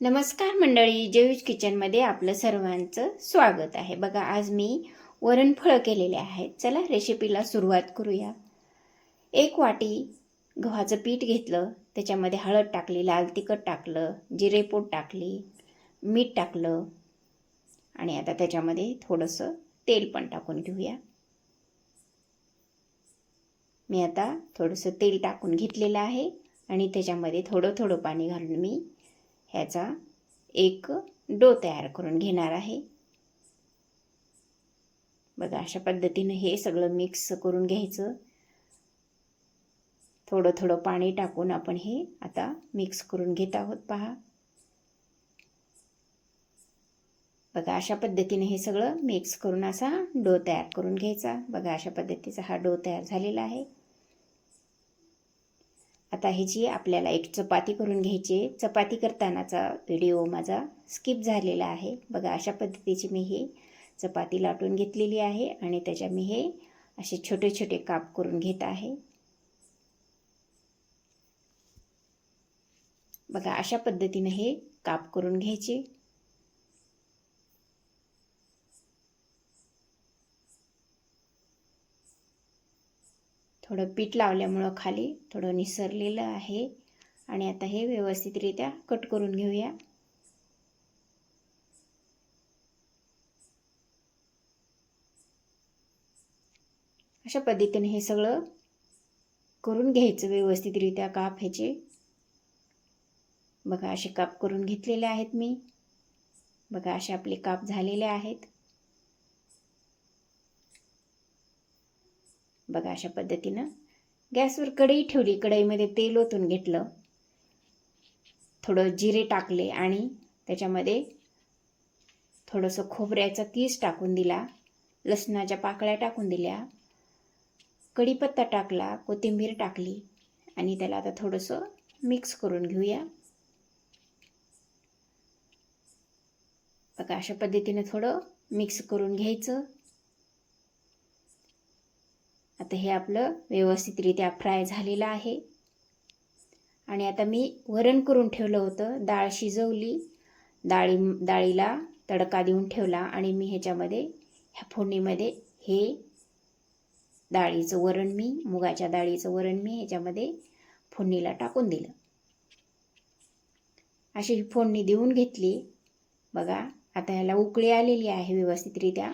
नमस्कार मंडळी जेयूज किचनमध्ये आपलं सर्वांचं स्वागत आहे. बघा आज मी वरणफळं केलेले आहेत. चला रेसिपीला सुरुवात करूया. एक वाटी गव्हाचं पीठ घेतलं. त्याच्यामध्ये हळद टाकली लाल तिखट टाकलं जिरेपूड टाकली मीठ टाकलं आणि आता त्याच्यामध्ये थोडंसं तेल पण टाकून घेऊया. मी आता थोडंसं तेल टाकून घेतलेलं आहे आणि त्याच्यामध्ये थोडं थोडं पाणी घालून मी ह्याचा एक डो तयार करून घेणार आहे. बघा अशा पद्धतीनं हे सगळं मिक्स करून घ्यायचं. थोडं थोडं पाणी टाकून आपण हे आता मिक्स करून घेत आहोत पहा. बघा अशा पद्धतीने हे सगळं मिक्स करून असा डो तयार करून घ्यायचा. बघा अशा पद्धतीचा हा डो तयार झालेला आहे. आता ह्याची आपल्याला एक चपाती करून घ्यायची चपाती करतानाचा व्हिडिओ माझा स्किप झालेला आहे. बघा अशा पद्धतीची मी ही चपाती लाटून घेतलेली आहे आणि त्याच्या मी हे असे छोटे छोटे काप करून घेत आहे. बघा अशा पद्धतीनं हे काप करून घ्यायचे. थोडं पीठ लावल्यामुळं खाली थोडं निसरलेलं आहे. आणि आता हे व्यवस्थितरित्या कट करून घेऊया. अशा पद्धतीने हे सगळं करून घ्यायचं व्यवस्थितरित्या काप ह्याचे. बघा असे काप करून घेतलेले आहेत मी. बघा असे आपले काप झालेले आहेत. बघा अशा पद्धतीनं गॅसवर कढई ठेवली. कढईमध्ये तेल ओतून घेतलं. थोडं जिरे टाकले आणि त्याच्यामध्ये थोडंसं खोबऱ्याचा कीस टाकून दिला. लसणाच्या पाकळ्या टाकून दिल्या. कढीपत्ता टाकला. कोथिंबीर टाकली. आणि त्याला आता थोडंसं मिक्स करून घेऊया. बघा अशा पद्धतीने थोडं मिक्स करून घ्यायचं. आता हे आपलं व्यवस्थितरित्या फ्राय झालेलं आहे. आणि आता मी वरण करून ठेवलं होतं. डाळ शिजवली. डाळी डाळीला तडका देऊन ठेवला आणि मी ह्याच्यामध्ये ह्या फोडणीमध्ये हे डाळीचं वरण मी मुगाच्या डाळीचं वरण मी ह्याच्यामध्ये फोडणीला टाकून दिलं. अशी ही फोडणी देऊन घेतली. बघा आता ह्याला उकळी आलेली आहे व्यवस्थितरित्या.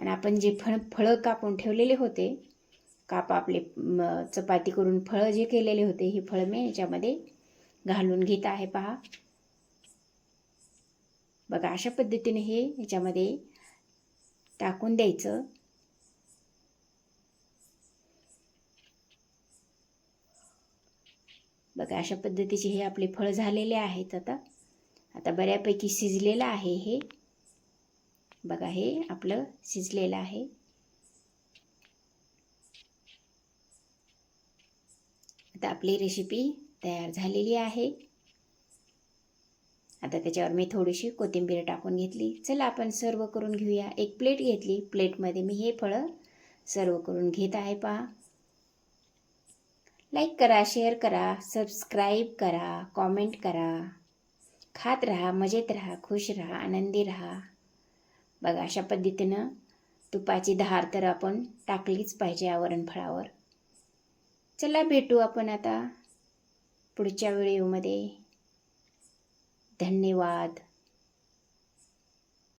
आणि आपण जे फळ फळं कापून ठेवलेले होते काप आपले चपाती करून फळं जे केलेले होते ही फळं मी याच्यामध्ये घालून घेत आहे पहा. बघा अशा पद्धतीने हे याच्यामध्ये टाकून द्यायचं. बघा अशा पद्धतीचे हे आपले फळ झालेले आहेत आता. आता बऱ्यापैकी शिजलेलं आहे हे. बघा हे आपलं शिजलेलं आहे. आता आपली रेसिपी तयार झालेली आहे. आता त्याच्यावर मी थोडीशी कोथिंबीर टाकून घेतली. चला आपण सर्व करून घेऊया. एक प्लेट घेतली. प्लेटमध्ये मी हे फळं सर्व करून घेत आहे पहा. लाईक करा शेअर करा सबस्क्राईब करा कॉमेंट करा. खात राहा मजेत राहा खुश राहा आनंदी राहा. बघा अशा पद्धतीनं तुपाची धार तर आपण टाकलीच पाहिजे आवरण फळावर चला भेटू आपण आता पुढच्या व्हिडिओमध्ये. धन्यवाद.